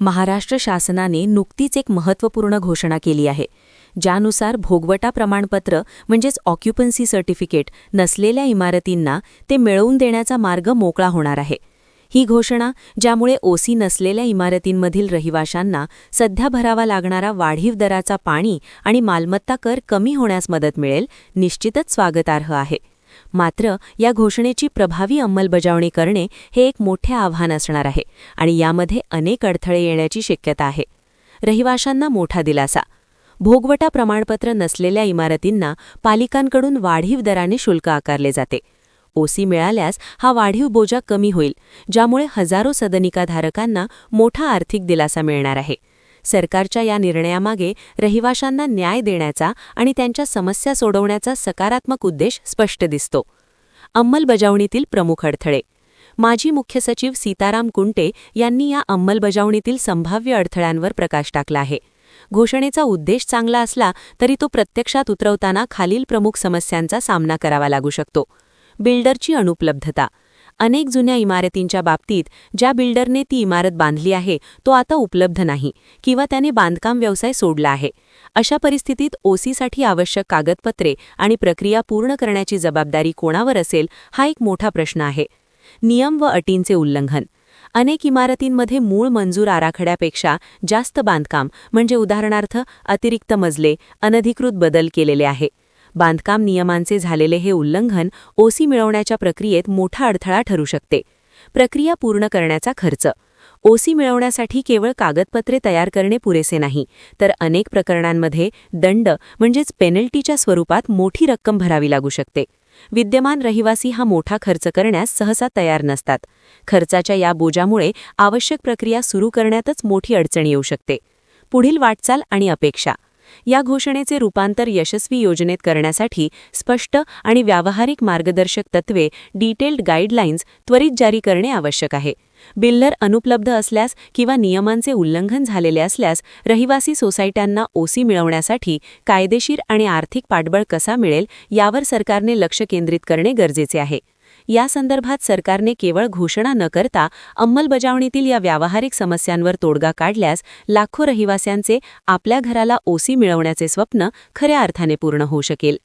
महाराष्ट्र शासनाने नुकतीच एक महत्त्वपूर्ण घोषणा केली आहे ज्यानुसार भोगवटा प्रमाणपत्र म्हणजेच ऑक्युपन्सी सर्टिफिकेट नसलेल्या इमारतींना ते मिळवून देण्याचा मार्ग मोकळा होणार आहे. ही घोषणा ज्यामुळे ओसी नसलेल्या इमारतींमधील रहिवाशांना सध्या भरावा लागणारा वाढीव दराचा पाणी आणि मालमत्ता कर कमी होण्यास मदत मिळेल निश्चितच स्वागतार्ह आहे. मात्र या घोषणेची प्रभावी अंमलबजावणी करणे हे एक मोठे आव्हान असणार आहे आणि यामध्ये अनेक अडथळे येण्याची शक्यता आहे. रहिवाशांना मोठा दिलासा. भोगवटा प्रमाणपत्र नसलेल्या इमारतींना पालिकांकडून वाढीव दराने शुल्क आकारले जाते. ओसी मिळाल्यास हा वाढीव बोजा कमी होईल ज्यामुळे हजारो सदनिकाधारकांना मोठा आर्थिक दिलासा मिळणार आहे. सरकारच्या या निर्णयामागे रहिवाशांना न्याय देण्याचा आणि त्यांच्या समस्या सोडवण्याचा सकारात्मक उद्देश स्पष्ट दिसतो. अंमलबजावणीतील प्रमुख अडथळे. माजी मुख्य सचिव सीताराम कुंटे यांनी या अंमलबजावणीतील संभाव्य अडथळ्यांवर प्रकाश टाकला आहे. घोषणेचा उद्देश चांगला असला तरी तो प्रत्यक्षात उतरवताना खालील प्रमुख समस्यांचा सामना करावा लागू शकतो. बिल्डरची अनुपलब्धता. अनेक जुन्या इमारतींच्या बाबतीत ज्या बिल्डरने ती इमारत बांधली आहे तो आता उपलब्ध नाही किंवा त्याने बांधकाम व्यवसाय सोडला आहे. अशा परिस्थितीत ओसीसाठी आवश्यक कागदपत्रे आणि प्रक्रिया पूर्ण करण्याची जबाबदारी कोणावर असेल हा एक मोठा प्रश्न आहे. नियम व अटींचे उल्लंघन. अनेक इमारतींमध्ये मूळ मंजूर आराखड्यापेक्षा जास्त बांधकाम म्हणजे उदाहरणार्थ अतिरिक्त मजले अनधिकृत बदल केलेले आहे. बांधकाम नियमांचे झालेले हे उल्लंघन ओसी मिळवण्याच्या प्रक्रियेत मोठा अडथळा ठरू शकते. प्रक्रिया पूर्ण करण्याचा खर्च. ओसी मिळवण्यासाठी केवळ कागदपत्रे तयार करणे पुरेसे नाही तर अनेक प्रकरणांमध्ये दंड म्हणजेच पेनल्टीच्या स्वरूपात मोठी रक्कम भरावी लागू शकते. विद्यमान रहिवासी हा मोठा खर्च करण्यास सहसा तयार नसतात. खर्चाच्या या बोजामुळे आवश्यक प्रक्रिया सुरू करण्यातच मोठी अडचण येऊ शकते. पुढील वाटचाल आणि अपेक्षा. या घोषणेचे रूपांतर यशस्वी योजनेत करण्यासाठी स्पष्ट आणि व्यावहारिक मार्गदर्शक तत्वे डिटेल्ड गाईडलाईन्स त्वरित जारी करणे आवश्यक आहे. बिल्लर अनुपलब्ध असल्यास किंवा नियमांचे उल्लंघन झालेले असल्यास रहिवासी सोसायट्यांना ओसी मिळवण्यासाठी कायदेशीर आणि आर्थिक पाठबळ कसा मिळेल यावर सरकारने लक्ष केंद्रित करणे गरजेचे आहे. या संदर्भात सरकारने केवळ घोषणा न करता अंमलबजावणीतील या व्यावहारिक समस्यांवर तोडगा काढल्यास लाखो रहिवास्यांचे आपल्या घराला ओसी मिळवण्याचे स्वप्न खऱ्या अर्थाने पूर्ण होऊ शकेल.